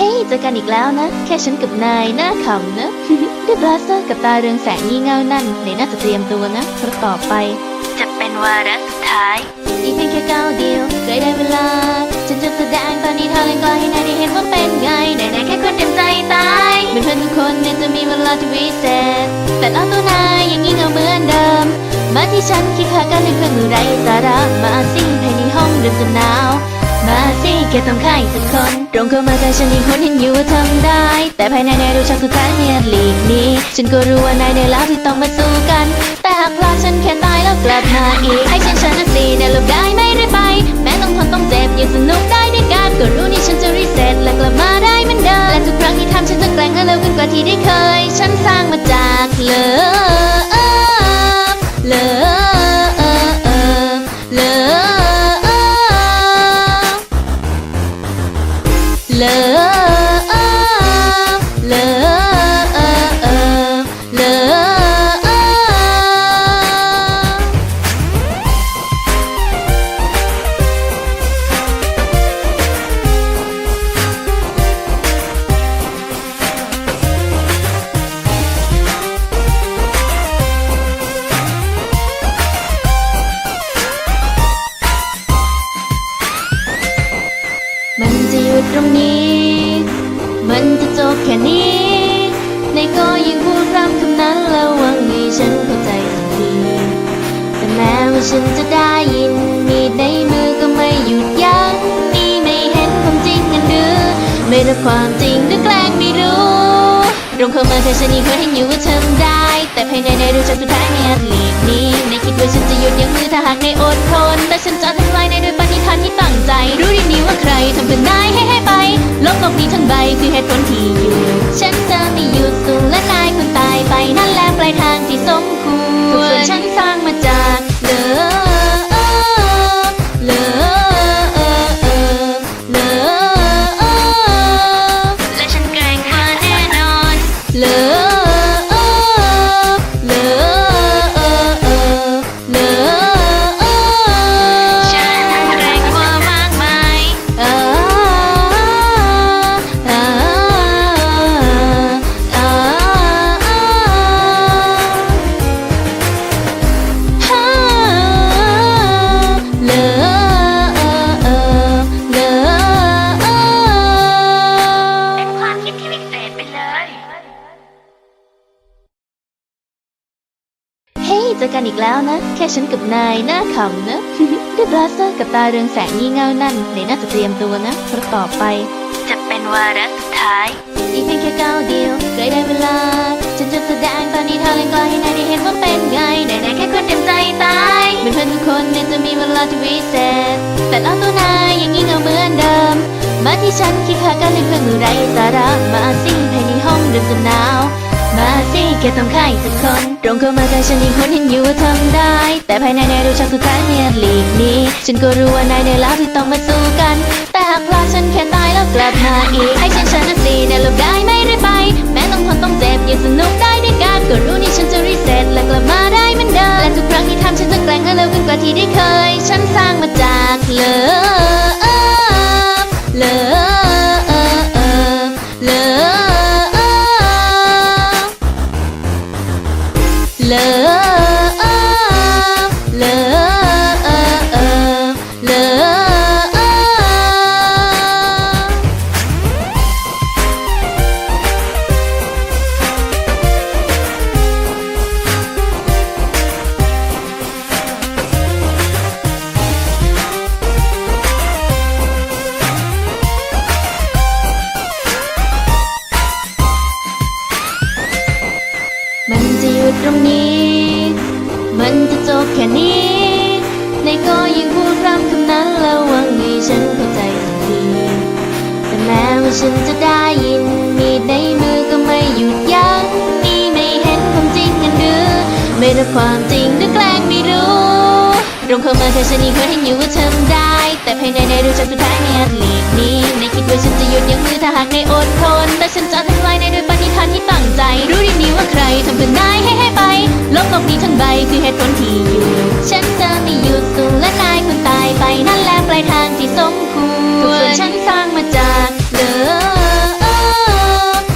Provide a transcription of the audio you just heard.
ฮ้ยเจอกันอีกแล้วนะ แค่ฉันกับนายหน้าขำนะด้วยบลาสเตอร์กับตาเรืองแสงงี่เง่านั่นในน่าจะเตรียมตัวนะเพราะต่อไป จะเป็นวาระสุดท้าย อีกเพียงแค่ก้าวเดียวใกล้ได้เวลา ฉันจะแสดงตอนนี้เท่าเล่นกลให้นายได้เห็นว่าเป็นไงไหนๆแค่คนเต็มใจตายเหมือนเพื่อนทุกคนเนี่ยจะมีเวลาที่วิเศษแต่เราตัวนายยังงี่เง่าเหมือนเดิม มาที่ฉันคิดหากันในเครื่องมือไรสาระมาสิ แค่ต้องใครสักคนตรงเข้ามาแต่ฉันยังคนเห็นอยู่ว่าทำได้ แต่ภายในในรู้ชักสุดท้ายเนียหลีกหนี้ ฉันก็รู้ว่านายในแล้วที่ต้องมาสู้กัน แต่หากพลาดฉันแค่ตายแล้วกลับมาอีก ให้ฉันชนะสิในลกได้ไม่ได้ไป แม้ต้องทนต้องเจ็บยังสนุกได้ด้วยกันก็รู้นี่ฉันจะรีเซ็ตและกลับมาได้เหมือนเดิมและทุกครั้งที่ทำฉันจะแกล้งให้เร็วขึ้นกว่าที่ได้เคย ฉันสร้างมาจากเลิฟ นก็ยิ่งพูดซ้ำคำนั้นแล้วหวังให้ฉันเข้าใจสักทีแต่แม้ว่าฉันจะได้ยินมีในมือก็ไม่หยุดยั้งนี่ไม่เห็นความจริงกันหรือไม่รับความจริงหรือแกล้งไม่รู้ตรงเข้ามาแค่ฉันยังเคยเห็นอยู่ว่าทำได้ แต่ภายในในรู้จักสุดท้ายไม่อาจหลีกหนีในคิดว่าฉันจะหยุดยั้งมือถ้าหากในอดทนแต่ฉันจะทำลายในด้วยปณิธานที่ตั้งใจ รู้ดีนิว่าใครทำเพื่อนายให้ให้ไปโลกโลกนี้ทั้งใบคือเหตุผลที่อยู่ ฮ้ยเจอกันอีกแล้วนะ แค่ฉันกับนายหน้าขำนะด้วยบลาสเตอร์กับตาเรืองแสงงี่เง่านั่นในน่าจะเตรียมตัวนะเพราะต่อไป จะเป็นวาระสุดท้าย อีกเพียงแค่ก้าวเดียวใกล้ได้เวลา ฉันจะแสดงตอนนี้เท่าเล่นกลให้นายได้เห็นว่าเป็นไงไหนๆแค่คนเต็มใจตายเหมือนเพื่อนทุกคนเนี่ยจะมีเวลาที่วิเศษแต่เราตัวนายยังงี่เง่าเหมือนเดิม มาที่ฉันคิดหากันในเครื่องมือไรสาระมาสิภายในห้องเริ่มจะหนาวมา สิแค่ต้องใครสักคนตรงเข้ามาแต่ฉันยังคนเห็นอยู่ว่าทำได้ แต่ภายในในรู้ชักสุดท้ายไม่อาจหลีกหนี้ ฉันก็รู้ว่านายในแล้วที่ต้องมาสู้ แม้ว่ฉันจะได้ยิน มีดในมือก็ไม่หยุดยั้งนี่ไม่เห็นความจริงกันหรือ ไม่รับความจริงหรือแกล้งไม่รู้ตรงเข้ามาแค่ฉันยังเคยเห็นอยู่ว่าทำได้ แต่ภายในในรู้จักสุดท้ายไม่อาจหลีกหนี้ในคิดว่าฉันจะหยุดยั้งมือถ้าหากในอดทนแต่ฉันจะทำลายในด้วยปณิธานที่ตั้งใจ รู้ดีนี้ว่าใครทำเพื่อนายให้ให้ไปโลกโลกนี้ทั้งใบคือเหตุผลที่อยู่